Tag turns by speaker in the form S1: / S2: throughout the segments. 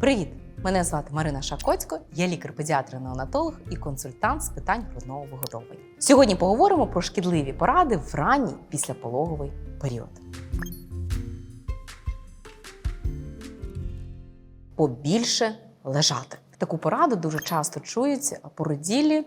S1: Привіт! Мене звати Марина Шакоцько, я лікар-педіатр-неонатолог і консультант з питань грудного вигодовування. Сьогодні поговоримо про шкідливі поради в ранній післяпологовий період. Побільше лежати. Таку пораду дуже часто чують породілі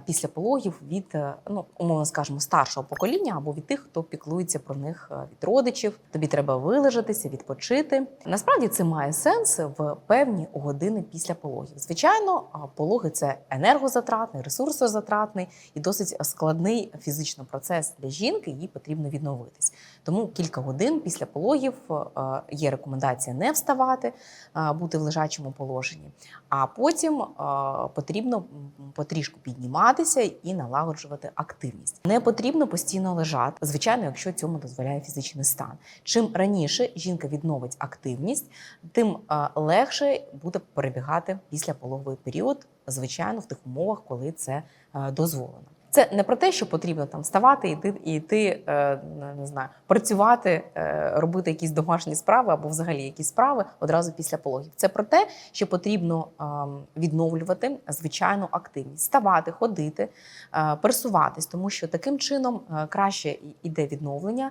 S1: після пологів від, е, ну умовно скажемо, старшого покоління або від тих, хто піклується про них е, від родичів. Тобі треба вилежатися, відпочити. Насправді це має сенс в певні години після пологів. Звичайно, пологи це енергозатратний, ресурсозатратний і досить складний фізично процес для жінки. Їй потрібно відновитись. Тому кілька годин після пологів е, є рекомендація не вставати, е, бути в лежачому положенні. А потім е, потрібно потрішку підніматися і налагоджувати активність. Не потрібно постійно лежати, звичайно, якщо цьому дозволяє фізичний стан. Чим раніше жінка відновить активність, тим легше буде перебігати післяпологовий період, звичайно, в тих умовах, коли це дозволено. Це не про те, що потрібно там вставати, іти, і йти, е, не знаю, працювати, е, робити якісь домашні справи або взагалі якісь справи одразу після пологів. Це про те, що потрібно ем, відновлювати звичайну активність, ставати, ходити, е, пересуватись, тому що таким чином краще іде відновлення,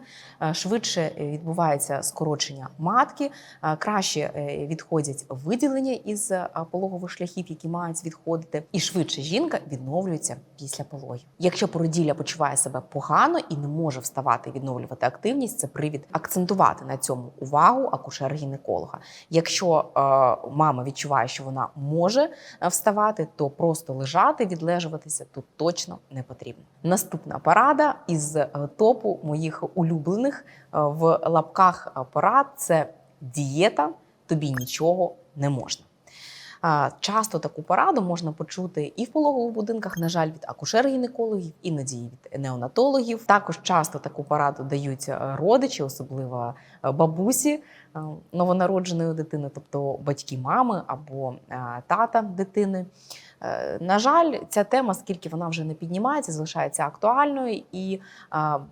S1: швидше відбувається скорочення матки, краще відходять виділення із пологових шляхів, які мають відходити, і швидше жінка відновлюється після пологів. Якщо породілля почуває себе погано і не може вставати і відновлювати активність, це привід акцентувати на цьому увагу акушер-гінеколога. Якщо е, мама відчуває, що вона може е, вставати, то просто лежати, відлежуватися тут точно не потрібно. Наступна порада із е, топу моїх улюблених е, в лапках порад це дієта. Тобі нічого не можна. Часто таку пораду можна почути і в пологових будинках, на жаль, від акушер-гінекологів, іноді від неонатологів. Також часто таку пораду дають е, родичі, особливо е, бабусі е, новонародженої дитини, тобто батьки мами або тата дитини. Е, На жаль, ця тема, скільки вона вже не піднімається, залишається актуальною. І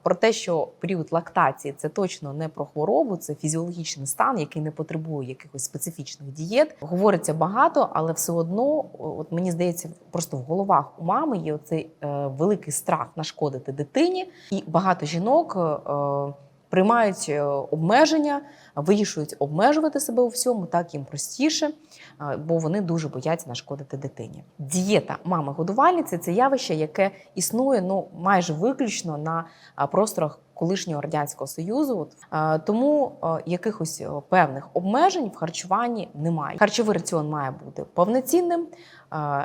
S1: про те, що період лактації це точно не про хворобу, це фізіологічний стан, який не потребує якихось специфічних дієт. Говориться багато, але все одно, от мені здається, просто в головах у мами є оцей е, великий страх нашкодити дитині, і багато жінок. Е, Приймають е, обмеження, вирішують обмежувати себе у всьому, так їм простіше, е, бо вони дуже бояться нашкодити дитині. Дієта мами-годувальниці це явище, яке існує ну майже виключно на просторах колишнього радянського союзу. Тому якихось певних обмежень в харчуванні немає. Харчовий раціон має бути повноцінним,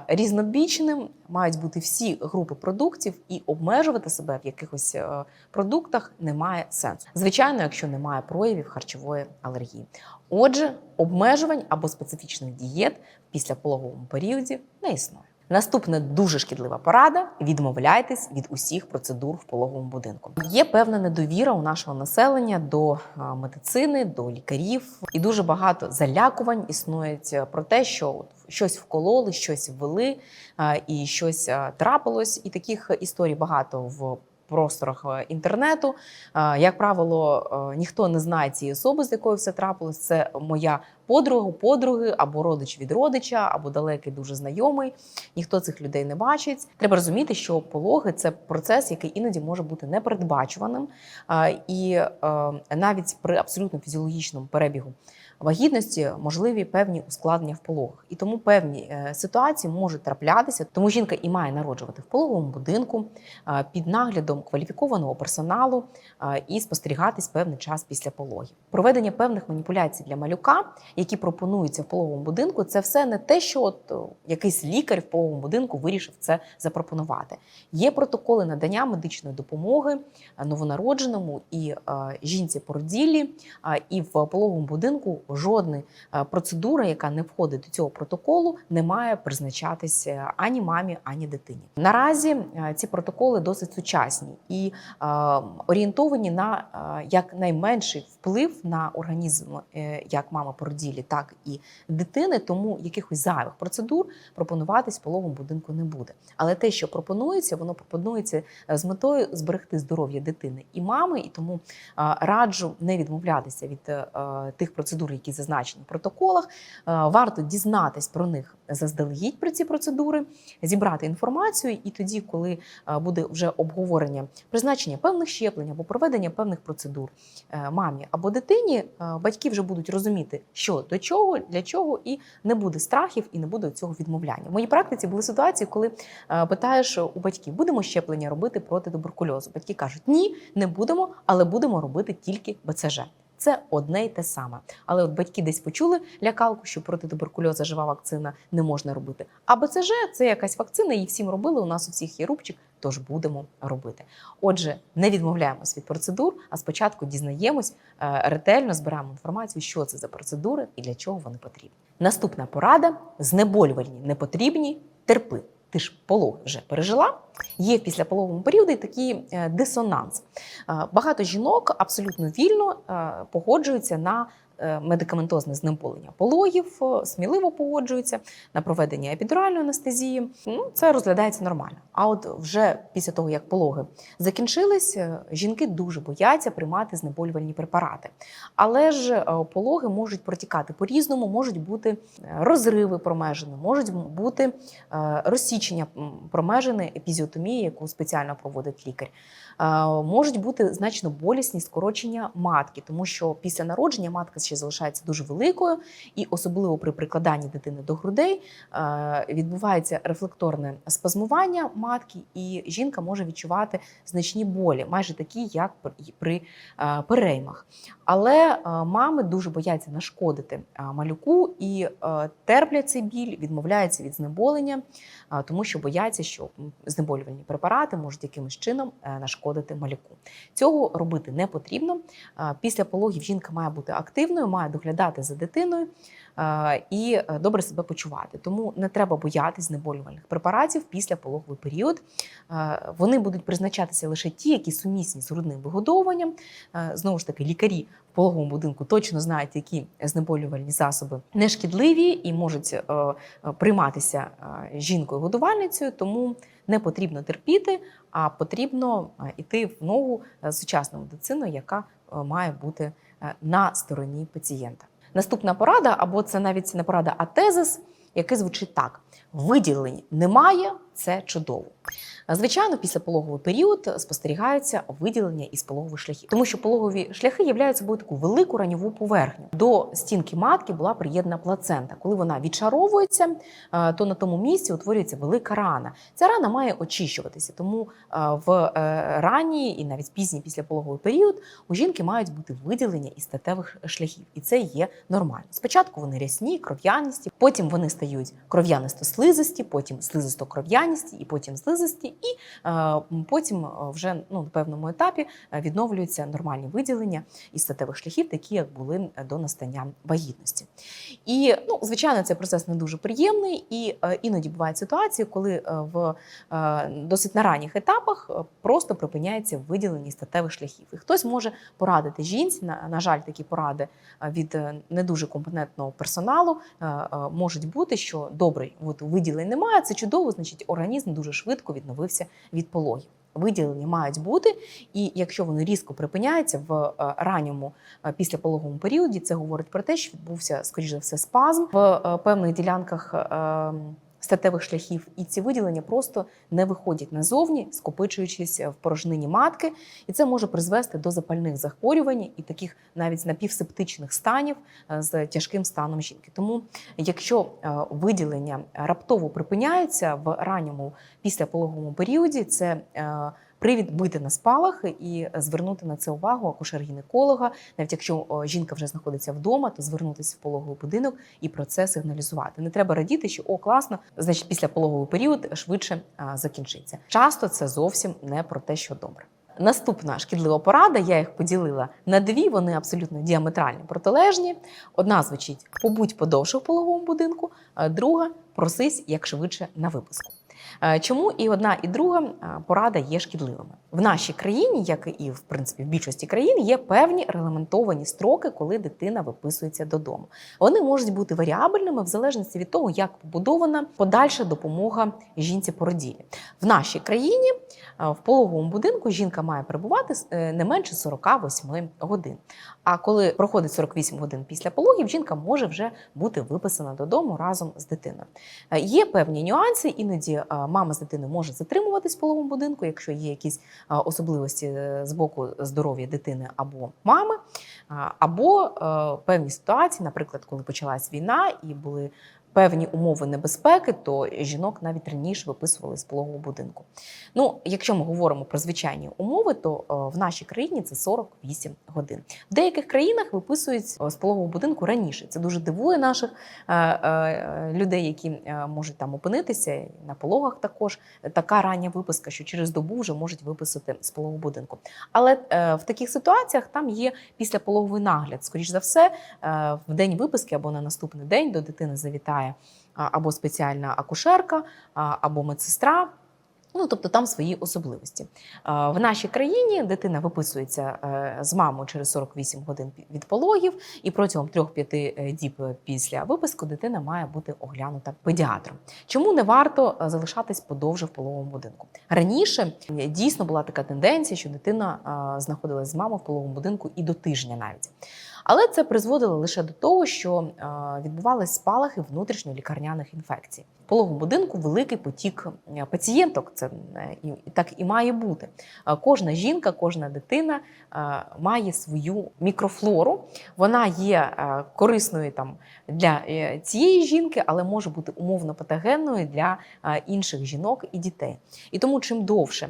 S1: різнобічним, мають бути всі групи продуктів, і обмежувати себе в якихось е, продуктах немає сенсу. Звичайно, якщо немає проявів харчової алергії. Отже, обмежувань або специфічних дієт в післяпологовому періоді не існує. Наступна дуже шкідлива порада: відмовляйтесь від усіх процедур в пологовому будинку. Є певна недовіра у нашого населення до медицини, до лікарів, і дуже багато залякувань існують про те, що щось вкололи, щось ввели і щось трапилось. І таких історій багато в. Просторах е, інтернету, Е, як правило, е, ніхто не знає цієї особи, з якою все трапилось. Це моя подруга, подруги або родич від родича, або далекий дуже знайомий. Ніхто цих людей не бачить. Треба розуміти, що пологи це процес, який іноді може бути непередбачуваним, і навіть при абсолютно фізіологічному перебігу вагітності можливі певні ускладнення в пологах. І тому певні е, ситуації можуть траплятися. Тому жінка і має народжувати в пологовому будинку е, під наглядом кваліфікованого персоналу е, і спостерігатись певний час після пологів. Проведення певних маніпуляцій для малюка, які пропонуються в пологовому будинку, це все не те, що от якийсь лікар в пологовому будинку вирішив це запропонувати. Є протоколи надання медичної допомоги новонародженому і жінці породіллі, і в пологовому будинку жодна е, процедура, яка не входить до цього протоколу, не має призначатися ані мамі, ані дитині. Наразі е, ці протоколи досить сучасні і е, орієнтовані на якнайменший вплив на організм як мами породілі, так і дитини. Тому якихось зайвих процедур пропонуватись в пологовому будинку не буде. Але те, що пропонується, воно пропонується з метою зберегти здоров'я дитини і мами, і тому раджу не відмовлятися від тих процедур, які зазначені в протоколах. Е, Варто дізнатись про них заздалегідь про ці процедури, зібрати інформацію, і тоді, коли е, буде вже обговорення призначення певних щеплень або проведення певних процедур е, мамі або дитині, батьки вже будуть розуміти, що до чого, для чого, і не буде страхів і не буде цього відмовляння. В моїй практиці були ситуації, коли питаєш у батьків, будемо щеплення робити проти туберкульозу. Батьки кажуть, ні, не будемо, але будемо робити тільки БЦЖ. Це одне й те саме. Але от батьки десь почули лякалку, що проти туберкульозу жива вакцина не можна робити. А БЦЖ це якась вакцина, її всім робили. У нас у всіх є рубчик, тож будемо робити. Отже, не відмовляємось від процедур, а спочатку дізнаємось, е, ретельно збираємо інформацію, що це за процедури і для чого вони потрібні. Наступна порада: знеболювальні не потрібні, терпи. Ти ж полог вже пережила. Є в післяпологовому періоді такий е, дисонанс. Е, Багато жінок абсолютно вільно е, погоджуються на медикаментозне знеболення пологів, е, сміливо погоджуються на проведення епідуральної анестезії. Ну, це розглядається нормально. А от вже після того, як пологи закінчились, е, жінки дуже бояться приймати знеболювальні препарати. Але ж е, пологи можуть протікати по-різному, можуть бути е, розриви промежини, можуть бути е, розсічення промежини, епізіотомії, яку спеціально проводить лікар. Е, Можуть бути значно болісні скорочення матки, тому що після народження матка ще залишається дуже великою, і особливо при прикладанні дитини до грудей е, відбувається рефлекторне спазмування матки, і жінка може відчувати значні болі, майже такі, як при- е, переймах. Але е, мами дуже бояться нашкодити малюку і терплять цей біль, відмовляються від знеболення, тому що бояться, що знеболювальні препарати можуть якимось чином нашкодити малюку. Цього робити не потрібно. Після пологів жінка має бути активною, має доглядати за дитиною е, і е, добре себе почувати. Тому не треба боятись знеболювальних препаратів після пологовий період. Е, Вони будуть призначатися лише ті, які сумісні з грудним вигодовуванням. Знову ж таки, лікарі в пологовому будинку точно знають, які знеболювальні засоби нешкідливі і можуть прийматися жінкою-годувальницею, тому не потрібно терпіти, а потрібно йти в ногу з сучасною медициною, яка має бути на стороні пацієнта. Наступна порада, або це навіть не порада, а тезис, який звучить так: виділень немає, це чудово. Звичайно, після пологовий період спостерігається виділення із пологових шляхів, тому що пологові шляхи являють собою таку велику раньову поверхню. До стінки матки була приєднана плацента. Коли вона відшаровується, е, то на тому місці утворюється велика рана. Ця рана має очищуватися, тому е, в е, ранній і навіть пізній післяпологовий період у жінки мають бути виділення із статевих шляхів, і це є нормально. Спочатку вони рясні, кров'янисті, потім вони стають кров'янисто-слизисті, потім слизисто-кров'янисті, і потім слизисті, і е, потім е, вже ну, на певному етапі е, відновлюються нормальні виділення із статевих шляхів, такі як були до настання вагітності. І ну, звичайно, цей процес не дуже приємний, і іноді бувають ситуації, коли в досить на ранніх етапах просто припиняється виділення статевих шляхів. І хтось може порадити жінці. На, на жаль, такі поради від не дуже компетентного персоналу можуть бути, що добре, от виділень немає, це чудово, значить організм дуже швидко відновився від пологів. Виділення мають бути, і якщо вони різко припиняються в е, ранньому е, післяпологовому періоді, це говорить про те, що відбувся, скоріш за все, спазм в е, певних ділянках статевих шляхів, і ці виділення просто не виходять назовні, скопичуючись в порожнині матки, і це може призвести до запальних захворювань і таких навіть напівсептичних станів е, з тяжким станом жінки. Тому, якщо е, виділення раптово припиняється в ранньому післяпологовому періоді, це е, Привід бити на спалах і звернути на це увагу акушер-гінеколога. Навіть якщо жінка вже знаходиться вдома, то звернутися в пологовий будинок і про це сигналізувати. Не треба радіти, що о, класно, значить, після пологовий період швидше закінчиться. Часто це зовсім не про те, що добре. Наступна шкідлива порада, я їх поділила на дві, вони абсолютно діаметрально протилежні. Одна звучить: побудь подовше в пологовому будинку, а друга просись як швидше на випуску. Е, Чому і одна, і друга е, порада є шкідливими в нашій країні, як і в принципі в більшості країн, є певні регламентовані строки, коли дитина виписується додому. Вони можуть бути варіабельними в залежності від того, як побудована подальша допомога жінці породілі. В нашій країні е, в пологовому будинку жінка має перебувати не менше 48 годин. А коли проходить 48 годин після пологів, жінка може вже бути виписана додому разом з дитиною. Є певні нюанси, іноді мама з дитиною може затримуватись в половому будинку, якщо є якісь особливості е, з боку здоров'я дитини або мами, або е, певні ситуації, наприклад, коли почалась війна і були певні умови небезпеки, то жінок навіть раніше виписували з пологового будинку. Ну, якщо ми говоримо про звичайні умови, то е, в нашій країні це 48 годин. В деяких країнах виписують е, з пологового будинку раніше. Це дуже дивує наших е, людей, які можуть там опинитися на пологах. Також така рання виписка, що через добу вже можуть виписати з пологового будинку. Але в таких ситуаціях там є післяпологовий нагляд. Скоріш за все, в день виписки або на наступний день до дитини завітає а, або спеціальна акушерка, або медсестра. Ну, тобто там свої особливості. Е, В нашій країні дитина виписується е, з мамою через 48 годин від пологів, і протягом 3-5 діб після виписку дитина має бути оглянута педіатром. Чому не варто е, залишатись подовше в пологовому будинку? Раніше е, дійсно була така тенденція, що дитина е, знаходилась з мамою в пологовому будинку і до тижня навіть. Але це призводило лише до того, що е, відбувались спалахи внутрішньолікарняних інфекцій. Пологовому будинку великий потік е, пацієнток. Це е, так і має бути. Е, Кожна жінка, кожна дитина має свою мікрофлору. Вона є корисною там для цієї жінки, але може бути умовно патогенною для інших жінок і дітей. І тому чим довше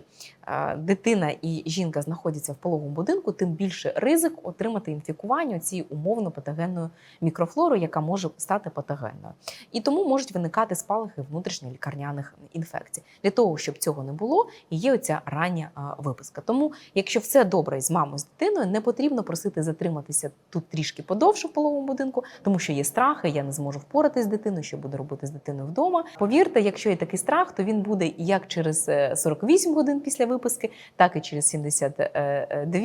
S1: дитина і жінка знаходяться в пологовому будинку, тим більше ризик отримати інфікування цією умовно патогенною мікрофлорою, яка може стати патогенною. І тому можуть виникати спалахи внутрішньолікарняних інфекцій. Для того, щоб цього не було, і є оця рання виписка. Тому, якщо все добре з мамою з дитиною, не потрібно просити затриматися тут трішки подовше в пологовому будинку, тому що є страхи, я не зможу впоратись з дитиною, що буду робити з дитиною вдома. Повірте, якщо є такий страх, то він буде як через е, 48 годин після виписки, так і через 72,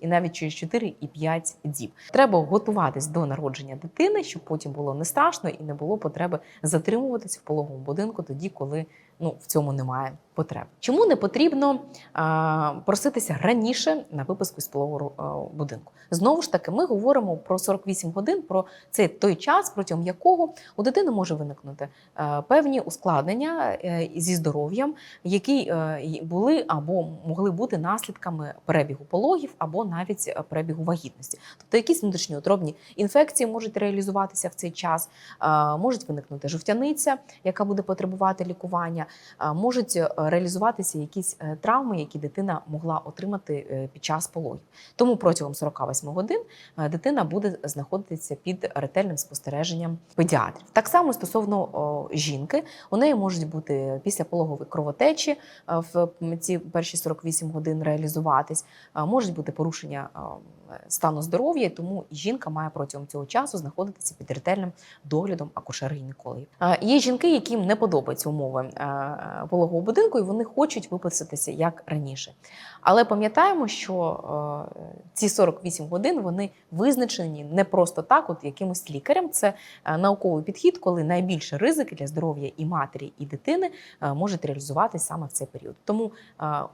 S1: і навіть через 4 і 5 діб. Треба готуватись до народження дитини, щоб потім було не страшно і не було потреби затримуватись в пологовому будинку тоді, коли ну в цьому немає потреби. Чому не потрібно а, проситися раніше на виписку з пологового будинку? Знову ж таки, ми говоримо про 48 годин, про цей той час, протягом якого у дитини може виникнути е, певні ускладнення е, зі здоров'ям, які е, й були або могли бути наслідками перебігу пологів, або навіть е, перебігу вагітності. Тобто якісь внутрішньоутробні інфекції можуть реалізуватися в цей час, е, можуть виникнути жовтяниця, яка буде потребувати лікування, е, можуть е, реалізуватися якісь е, травми, які дитина могла отримати під час пологів. Тому протягом 48 годин дитина буде знаходитися під ретельним спостереженням педіатрів. Так само стосовно жінки, у неї можуть бути післяпологові кровотечі в ці перші 48 годин реалізуватись, можуть бути порушення стану здоров'я, тому жінка має протягом цього часу знаходитися під ретельним доглядом акушер-гінекологів. Е, Є жінки, яким не подобаються умови е, пологового будинку, і вони хочуть виписатися як раніше. Але пам'ятаємо, що е, ці 48 годин вони визначені не просто так, от якимось лікарем. Це е, науковий підхід, коли найбільше ризики для здоров'я і матері, і дитини можуть реалізуватися саме в цей період. Тому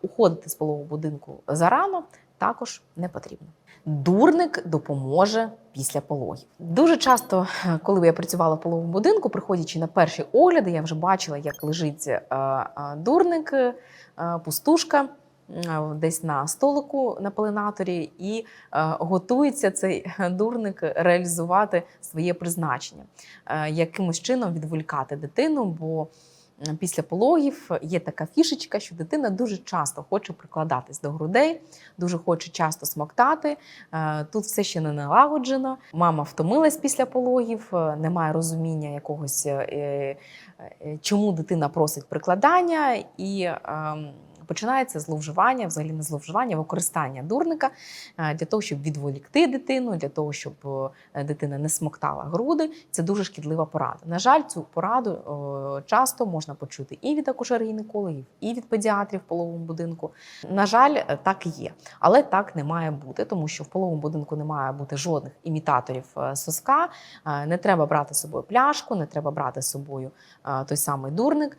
S1: уходити з пологового будинку зарано також не потрібно. Дурник допоможе після пологів. Дуже часто, коли я працювала в пологовому будинку, приходячи на перші огляди, я вже бачила, як лежить е, е, дурник, е, пустушка. Десь на столику на пеленаторі і готується цей дурник реалізувати своє призначення, якимось чином відволікати дитину, бо після пологів є така фішечка, що дитина дуже часто хоче прикладатись до грудей, дуже хоче часто смоктати. Е, Тут все ще не налагоджено. Мама втомилась після пологів, е, немає розуміння якогось, е, е, чому дитина просить прикладання, і ем, починається зловживання, взагалі не зловживання, використання дурника е, для того, щоб відволікти дитину, для того, щоб е, дитина не смоктала груди. Це дуже шкідлива порада. На жаль, цю пораду часто можна почути і від акушер-гінекологів, і від педіатрів в половому будинку. На жаль, е, так є, але так не має бути, тому що в половому будинку не має бути жодних імітаторів соска. Не треба брати з собою пляшку, не треба брати з собою той самий дурник,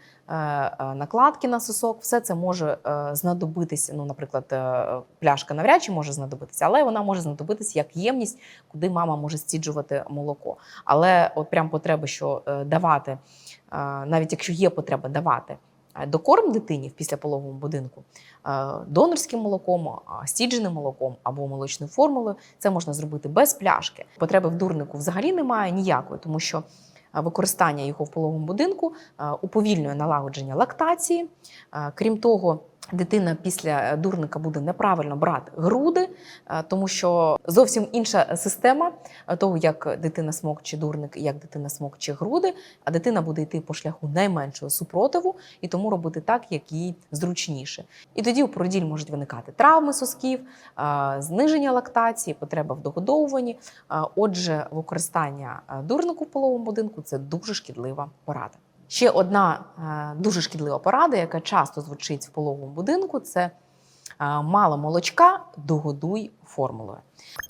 S1: накладки на сосок. Все це може е, знадобитися. Ну, наприклад, е, пляшка навряд чи може знадобитися, але вона може знадобитися як ємність, куди мама може стіджувати молоко. Але от прям потреби, що е, давати, е, навіть якщо є потреба давати. е, Докорм дитині в післяпологовому будинку е, донорським молоком, стідженим молоком або молочною формулою це можна зробити без пляшки. Потреби в дурнику взагалі немає ніякої, тому що е, використання його в пологовому будинку уповільнює налагодження лактації. Крім того, дитина після дурника буде неправильно брати груди, е, тому що зовсім інша система е, того, як дитина смокче дурник як дитина смокче груди, а дитина буде йти по шляху найменшого супротиву і тому робити так, як їй зручніше. І тоді у породіль можуть виникати травми сосків, е, зниження лактації, потреба в догодовуванні. Е, Отже, використання е, дурнику в половому будинку це дуже шкідлива порада. Ще одна е, дуже шкідлива порада, яка часто звучить в пологовому будинку, це е, мало молочка, догодуй формулою.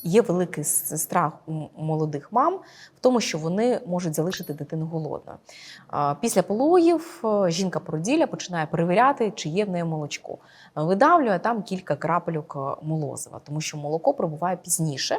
S1: Є великий страх у молодих мам в тому, що вони можуть залишити дитину голодною. Після пологів е, жінка породілля починає перевіряти, чи є в неї молочко. Видавлює там кілька крапельок е, молозива, тому що молоко прибуває пізніше.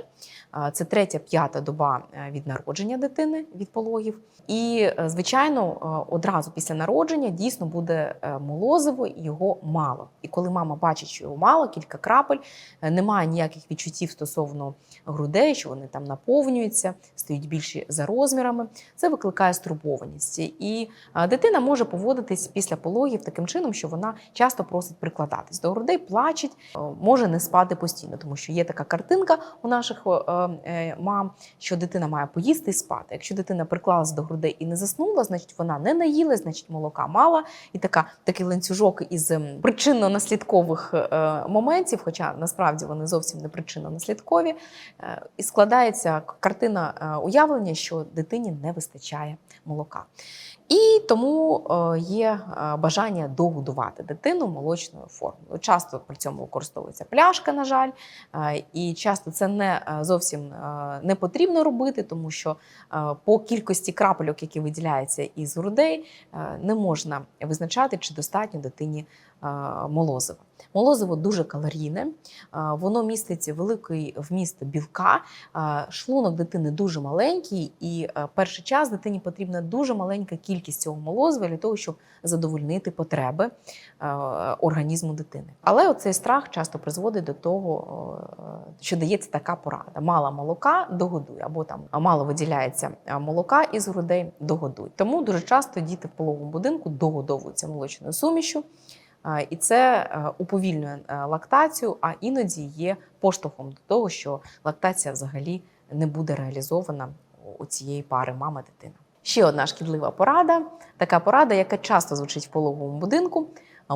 S1: Це третя п'ята доба е, від народження дитини від пологів. І, звичайно, одразу після народження дійсно буде молозиво, і його мало. І коли мама бачить, що його мало, кілька крапель, немає ніяких відчуттів стосовно грудей, що вони там наповнюються, стають більші за розмірами. Це викликає стурбованість. І дитина може поводитись після пологів таким чином, що вона часто просить прикладатись до грудей, плачеть, може не спати постійно, тому що є така картинка у наших е, е, мам, що дитина має поїсти і спати. Якщо дитина приклалась до грудей і не заснула, значить вона не наїлась, значить молока мала. І така такий ланцюжок із причинно-наслідкових е, моментів, хоча насправді вони зовсім не причинно-наслідкові, е, і складається картина е, уявлення, що дитині не вистачає молока. І тому е, є е, бажання догодувати дитину молочною формулою. Часто при цьому використовується пляшка, на жаль, е, і часто це не зовсім не потрібно робити, тому що по кількості крапельок, які виділяються із грудей, не можна визначати, чи достатньо дитині молозива. Молозиво дуже калорійне, воно містить великий вміст білка. Шлунок дитини дуже маленький, і перший час дитині потрібна дуже маленька кількість цього молозива для того, щоб задовольнити потреби е, організму дитини. Але оцей страх часто призводить до того, е, що дається така порада: мало молока догодуй, або там мало виділяється е, молока із грудей догодуй. Тому дуже часто діти в пологовому будинку догодовуються молочною сумішю. І це уповільнює лактацію, а іноді є поштовхом до того, що лактація взагалі не буде реалізована у цієї пари мама-дитина. Ще одна шкідлива порада, така порада, яка часто звучить в пологовому будинку.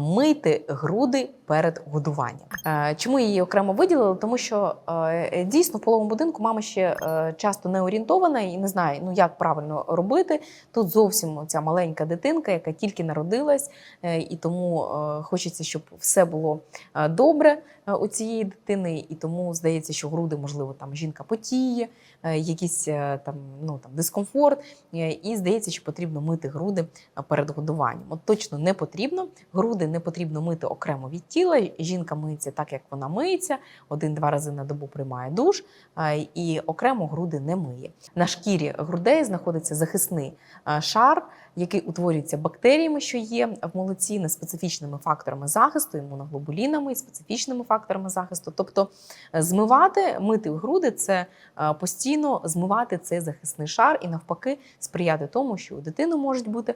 S1: Мити груди перед годуванням. Е, Чому її окремо виділили? Тому що е, дійсно в пологовому будинку мама ще е, часто не орієнтована і не знає, ну як правильно робити. Тут зовсім ця маленька дитинка, яка тільки народилась, е, і тому е, хочеться, щоб все було е, добре е, у цієї дитини, і тому здається, що груди, можливо, там жінка потіє, е, якийсь е, там ну там дискомфорт, е, і здається, що потрібно мити груди е, перед годуванням. От точно не потрібно. Груди не потрібно мити окремо від тіла. Жінка миється так, як вона миється, один-два рази на добу приймає душ, е, і окремо груди не миє. На шкірі грудей знаходиться захисний е, шар, який утворюється бактеріями, що є в молоці, не специфічними факторами захисту, імуноглобулінами і специфічними факторами захисту. Тобто е, змивати, мити груди це е, постійно змивати цей захисний шар і навпаки сприяти тому, що у дитини можуть бути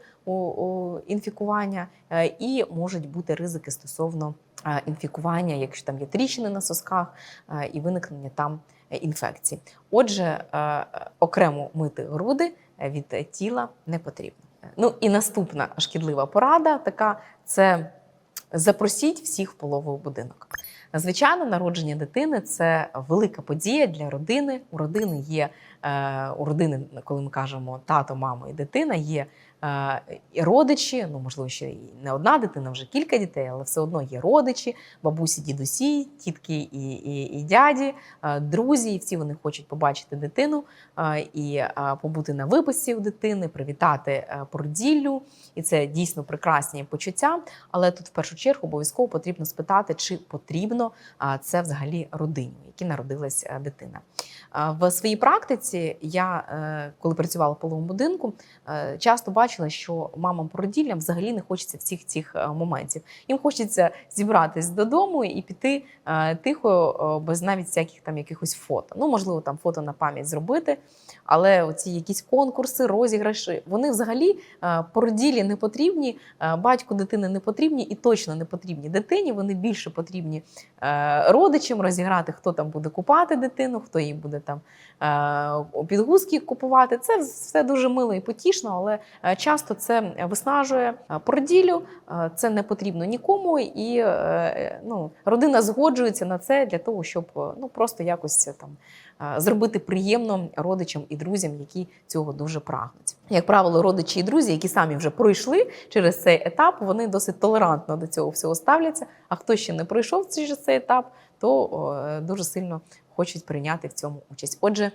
S1: інфікування е, і можуть бути ризики стосовно інфікування, якщо там є тріщини на сосках і виникнення там інфекцій. Отже, окремо мити груди від тіла не потрібно. Ну і наступна шкідлива порада така це Запросіть всіх в половий будинок. Звичайно, народження дитини це велика подія для родини. У родини є е, у родини, коли ми кажемо тато, мама і дитина, є родичі. Ну можливо, ще не одна дитина, вже кілька дітей, але все одно є родичі, бабусі, дідусі, тітки і, і, і дяді, друзі. І всі вони хочуть побачити дитину і побути на виписці у дитини, привітати е, породіллю. І це дійсно прекрасні почуття. Але тут в першу чергу обов'язково потрібно спитати, чи потрібно це взагалі родині, в якій народилась е, дитина. В своїй практиці я, е, коли працювала в половому будинку, часто бачила, що мамам породіллям взагалі не хочеться всіх цих е, моментів. Їм хочеться зібратись додому і піти е, тихо, е, без навіть всяких там якихось фото. Ну, можливо, там фото на пам'ять зробити. Але оці якісь конкурси, розіграші, вони взагалі породілі не потрібні, батьку дитини не потрібні і точно не потрібні дитині. Вони більше потрібні родичам розіграти, хто там буде купати дитину, хто їй буде там підгузки купувати. Це все дуже мило і потішно, але часто це виснажує породілю, е, Це не потрібно нікому, і е, ну, родина згоджується на це для того, щоб е, ну просто якось там е, зробити приємно родичам і друзям, які цього дуже прагнуть. Як правило, родичі і друзі, які самі вже пройшли через цей етап, вони досить толерантно до цього всього ставляться. А хто ще не пройшов через цей етап, то е, дуже сильно хочуть прийняти в цьому участь. Отже, е,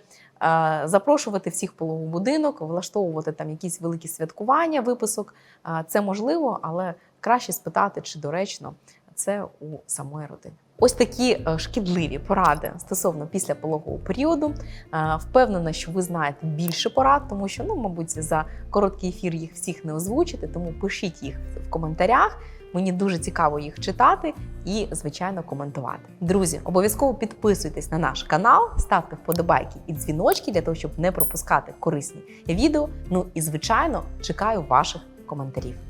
S1: запрошувати всіх в пологовий будинок, влаштовувати там якісь великі святкування, виписок е, це можливо, але краще спитати, чи доречно це у самої родини. Ось такі е, шкідливі поради стосовно післяпологового періоду. Е, Впевнена, що ви знаєте більше порад, тому що, ну, мабуть, за короткий ефір їх всіх не озвучити, тому пишіть їх в коментарях. Мені дуже цікаво їх читати і, звичайно, коментувати. Друзі, обов'язково підписуйтесь на наш канал, ставте вподобайки і дзвіночки для того, щоб не пропускати корисні відео. Ну і звичайно чекаю ваших коментарів.